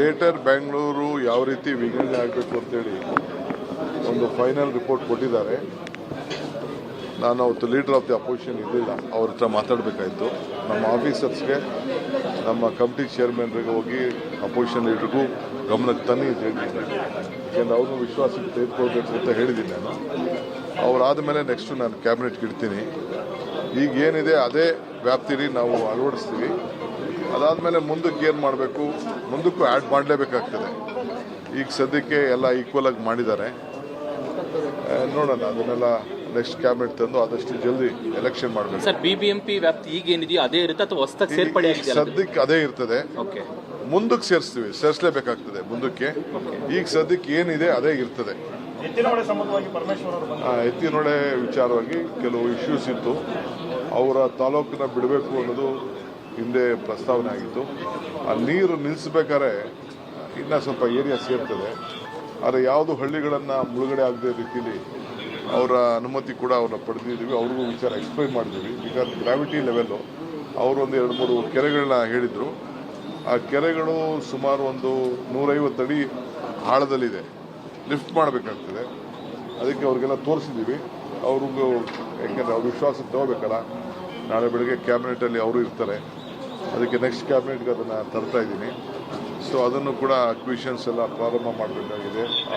Greater Bangalore ಯಾವ ರೀತಿ ವಿಘಟನೆ ಆಗಬೇಕು ಅಂತೇಳಿ ಒಂದು ಫೈನಲ್ ರಿಪೋರ್ಟ್ ಕೊಟ್ಟಿದ್ದಾರೆ. ನಾನು ಅವತ್ತು ಲೀಡರ್ ಆಫ್ ದಿ ಅಪೋಸಿಷನ್ ಇರಲಿಲ್ಲ ಅವ್ರ ಹತ್ರ ಮಾತಾಡಬೇಕಾಯಿತು. ನಮ್ಮ ಆಫೀಸರ್ಸ್ಗೆ, ನಮ್ಮ ಕಮಿಟಿ ಚೇರ್ಮನ್ರಿಗೆ ಹೋಗಿ ಅಪೋಸಿಷನ್ ಲೀಡ್ರಿಗೂ ಗಮನಕ್ಕೆ ತನ್ನಿ ಅಂತ ಹೇಳಿದ್ದೀನಿ ಯಾಕೆಂದ್ರೆ ಅವ್ರನ್ನೂ ವಿಶ್ವಾಸಕ್ಕೆ ತೆಗೆದುಕೊಳ್ಬೇಕು ಅಂತ ಹೇಳಿದ್ದೀನಿ ನಾನು. ಅವರಾದ ಮೇಲೆ ನೆಕ್ಸ್ಟು ನಾನು ಕ್ಯಾಬಿನೆಟ್ಗೆ ಇಡ್ತೀನಿ. ಈಗ ಏನಿದೆ, ಅದೇ ವ್ಯಾಪ್ತಿಯಲ್ಲಿ ನಾವು ಅಳವಡಿಸ್ತೀವಿ. ಅದಾದಮೇಲೆ ಮುಂದಕ್ಕೆ ಏನು ಮಾಡಬೇಕು? ಮುಂದಕ್ಕೂ ಆ್ಯಡ್ ಮಾಡಲೇಬೇಕಾಗ್ತದೆ. ಈಗ ಸದ್ಯಕ್ಕೆ ಎಲ್ಲ ಈಕ್ವಲ್ ಆಗಿ ಮಾಡಿದ್ದಾರೆ. ನೋಡೋಣ ಅದನ್ನೆಲ್ಲ ನೆಕ್ಸ್ಟ್ ಕ್ಯಾಬಿನೆಟ್ ತಂದು ಆದಷ್ಟು ಜಲ್ದಿ ಎಲೆಕ್ಷನ್ ಮಾಡಬೇಕು. ಸರ್ ಬಿಬಿಎಂಪಿ ವ್ಯಾಪ್ತಿ ಈಗ ಏನಿದೆಯೋ ಅದೇ ಇರುತ್ತೆ ಅಥವಾ ಹೊಸದಾಗಿ ಸೇರ್ಪಡೆ ಸದ್ಯಕ್ಕೆ ಅದೇ ಇರ್ತದೆ. ಓಕೆ. ಮುಂದಕ್ಕೆ ಸೇರಿಸ್ತೀವಿ ಸೇರಿಸಲೇಬೇಕಾಗ್ತದೆ ಮುಂದಕ್ಕೆ. ಈಗ ಸದ್ಯಕ್ಕೆ ಏನಿದೆ ಅದೇ ಇರ್ತದೆ. ಎತ್ತಿನೊಳೆ ಸಂಬಂಧವಾಗಿ ಪರಮೇಶ್ವರ್ ಅವರು ಬಂದು ಎತ್ತಿನೊಡೆ ವಿಚಾರವಾಗಿ ಕೆಲವು ಇಶ್ಯೂಸ್ ಇತ್ತು. ಅವರ ತಾಲೂಕನ್ನ ಬಿಡಬೇಕು ಅನ್ನೋದು ಹಿಂದೆ ಪ್ರಸ್ತಾವನೆ ಆಗಿತ್ತು. ಆ ನೀರು ನಿಲ್ಲಿಸ್ಬೇಕಾದ್ರೆ ಇನ್ನೂ ಸ್ವಲ್ಪ ಏರಿಯಾ ಸೇರ್ತದೆ. ಆದರೆ ಯಾವುದು ಹಳ್ಳಿಗಳನ್ನು ಮುಳುಗಡೆ ಆಗದೆ ರೀತಿಯಲ್ಲಿ ಅವರ ಅನುಮತಿ ಕೂಡ ಅವ್ರನ್ನ ಪಡೆದಿದ್ದೀವಿ. ಅವ್ರಿಗೂ ವಿಚಾರ ಎಕ್ಸ್ಪ್ಲೈನ್ ಮಾಡಿದ್ದೀವಿ. ಬಿಕಾಸ್ ಗ್ರಾವಿಟಿ ಲೆವೆಲ್ಲು ಅವರೊಂದು ಎರಡು ಮೂರು ಕೆರೆಗಳನ್ನ ಹೇಳಿದರು. ಆ ಕೆರೆಗಳು ಸುಮಾರು ಒಂದು ನೂರೈವತ್ತು ಅಡಿ ಆಳದಲ್ಲಿದೆ. ಲಿಫ್ಟ್ ಮಾಡಬೇಕಾಗ್ತದೆ. ಅದಕ್ಕೆ ಅವ್ರಿಗೆಲ್ಲ ತೋರಿಸಿದ್ದೀವಿ. ಅವ್ರಿಗೂ ಯಾಕೆಂದರೆ ಅವ್ರ ವಿಶ್ವಾಸ ತಗೋಬೇಕಲ್ಲ. ನಾಳೆ ಬೆಳಗ್ಗೆ ಕ್ಯಾಬಿನೆಟಲ್ಲಿ ಅವರು ಇರ್ತಾರೆ. ಅದಕ್ಕೆ ನೆಕ್ಸ್ಟ್ ಕ್ಯಾಬಿನೆಟ್ಗೆ ಅದನ್ನು ತರ್ತಾ ಇದ್ದೀನಿ. ಸೊ ಅದನ್ನು ಕೂಡ ಅಕ್ವಿಷನ್ಸ್ ಎಲ್ಲ ಪ್ರಾರಂಭ ಮಾಡಬೇಕಾಗಿದೆ.